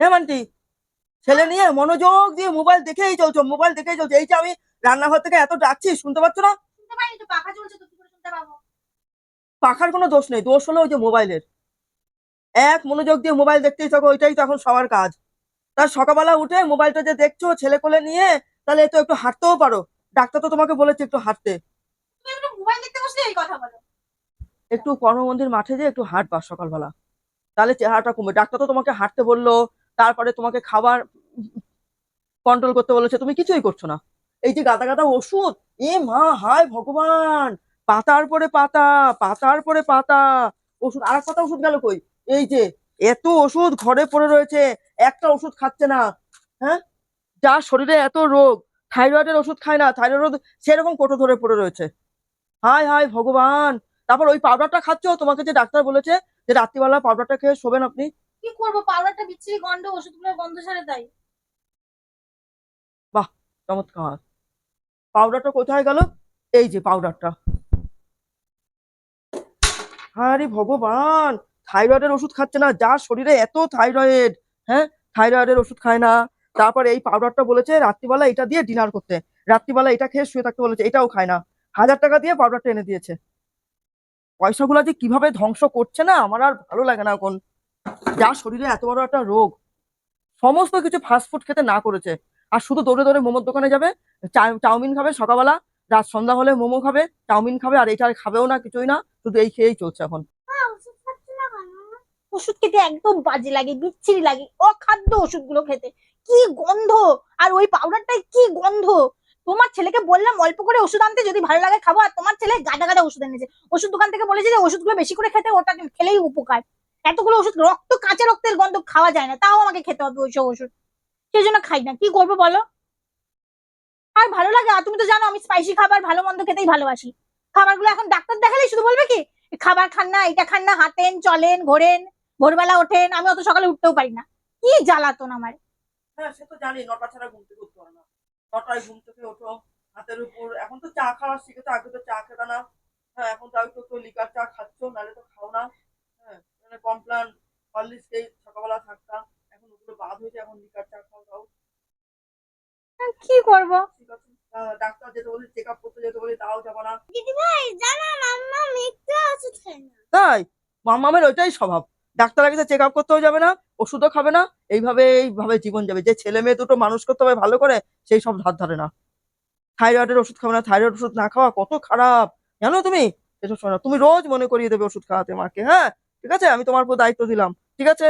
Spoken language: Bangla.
হ্যাঁ মান্টি? ছেলে নিয়ে মনোযোগ দিয়ে মোবাইল দেখেই চলছো মোবাইল দেখেই চলছে। এই যে আমি রান্নাঘর থেকে এত ডাকছি শুনতে পাচ্ছ না? পাখার কোনো দোষ নেই দোষ হলো ওই যে মোবাইলের এক মনোযোগ দিয়ে মোবাইল দেখতেই থাকো ওইটাই তো এখন সবার কাজ। তার সকালবেলা উঠে মোবাইলটা যে দেখছ ছেলে কোলে নিয়ে তাহলে তো একটু হাঁটতেও পারো। ডাক্তার তো তোমাকে বলেছে একটু হাঁটতে। একটু কর্মমন্দির মাঠে যে একটু হাঁটবা সকালবেলা। তাহলে চেহারাটা কমবে। ডাক্তার তো তোমাকে হাঁটতে বলল তারপরে তোমাকে খাবার কন্ট্রোল করতে বলেছে, তুমি কিছুই করছ না। এই যে গাদা গাদা ওষুধ, এ মা, হায় ভগবান! পাতার পরে পাতা, পাতার পরে পাতা। ওষুধ আর পাতা ওষুধ গেল কই? এই যে, এত ওষুধ ঘরে পড়ে রয়েছে, একটা ওষুধ খাচ্ছে না। হ্যাঁ? যার শরীরে এত রোগ, থাইরয়েডের ওষুধ খায় না, থাইরয়েড সেরকম কোটো ধরে পড়ে রয়েছে। হায় হায় ভগবান! তারপর ওই পাউডারটা খাচ্ছ? তোমাকে যে ডাক্তার বলেছে যে রাত্রিবেলা পাউডারটা খেয়ে শোবেন আপনি। কি করব? পাউডারটা বিচ্ছিরি গন্ধ ওষুধগুলো গন্ধ ছাড়ে তাই। চমৎকার। পাউডারটা কোথায় গেল? এই যে পাউডারটা। আরে ভগবান, থাইরয়েডের ওষুধ খাচ্ছে না যার শরীরে এত থাইরয়েড হ্যাঁ? থাইরয়েডের ওষুধ খায় না। তারপর এই পাউডারটা বলেছে রাত্রিবেলা এটা দিয়ে ডিনার করতে। রাত্রিবেলা এটা খেয়ে শুয়ে থাকতে বলেছে, এটাও খায় না। হাজার টাকা দিয়ে পাউডারটা এনে দিয়েছে। পয়সাগুলো যে কীভাবে ধ্বংস করছে না, আমার আর ভালো লাগে না এখন। যার শরীরে এত বড় একটা রোগ, সমস্ত কিছু ফাস্টফুড খেতে না করেছে। আর শুধু দৌড়ে দৌড়ে মোমোর দোকানে যাবে চাউমিন খাবে সকালবেলা, রাত সন্ধ্যা হলে মোমো খাবে, চাউমিন খাবে, আর এটা আর খাবেও না, কিছুই না, শুধু এই খেয়েই চলছে এখন। ওষুধ খেতে একদম বাজে লাগে, বিচ্ছিরি লাগে, অখাদ্য ওষুধগুলো খেতে। কি গন্ধ! আর ওই পাউডারটাই কি গন্ধ! তোমার ছেলেকে বললাম অল্প করে ওষুধ আনতে, যদি ভালো লাগে খাব, আর তোমার ছেলে গাদা গাদা ওষুধ এনেছে। ওষুধ দোকান থেকে বলেছে যে ওষুধগুলো বেশি করে খেতে ওটা খেলেই উপকার। এতগুলো ওষুধ, রক্ত, কাঁচা রক্তের গন্ধ খাওয়া যায় না। তাও আমাকে খেতে হবে ওইসব ওষুধ। সেই জন্য খাই না। কি করব বলো? আর ভালো লাগে? আর তুমি তো জানো, আমি স্পাইসি খাবার ভালো মন্দ খেতেই ভালোবাসি। খাবারগুলো এখন ডাক্তার দেখালেই শুধু বলবে কি? খাবার খান না, এটা খান না, হাঁটেন, চলেন, ঘোরেন, ভোরবেলা ওঠেন, আমি অত সকালে উঠতেও পারি না। কি জ্বালাতন আমার। হ্যাঁ সে তো জানি, নটা ছাড়া ঘুম থেকে উঠতে না। নটায় ঘুম থেকে ওঠো, হাতের উপর, এখন তো চা খাওয়া শিখেছো, আগে তো চা খেতে না। হ্যাঁ এখন তো একটু লিকার চা খাচ্ছ, নাহলে তো খাও না। কমপ্লান হরলিক্স খেয়ে সকালবেলা থাকতাম এখন ওগুলো বাদ হয়েছে এখন লিকার চা খাও খাও কি করব? আছে ডাক্তার যেতে বলি চেক আপ করতে যেতে বলি তাও যাব না। দিদি ভাই জানো মাম্মা একটু ওষুধ খায় না। তাই? মামামের ওইটাই স্বভাব। ডাক্তার আগে চেক আপ করতেও যাবে না ওষুধও খাবে না এইভাবে এইভাবে জীবন যাবে। যে ছেলে মেয়ে দুটো মানুষ করতে হবে ভালো করে সেই সব ধার ধারে না। থাইরয়েডের ওষুধ খাবে না থাইরয়েড ওষুধ না খাওয়া কত খারাপ। জানো তুমি? এসব শোনা তুমি রোজ মনে করিয়ে দেবে ওষুধ খাওয়াতে মাকে হ্যাঁ? ঠিক আছে? আমি তোমার উপর দায়িত্ব দিলাম। ঠিক আছে?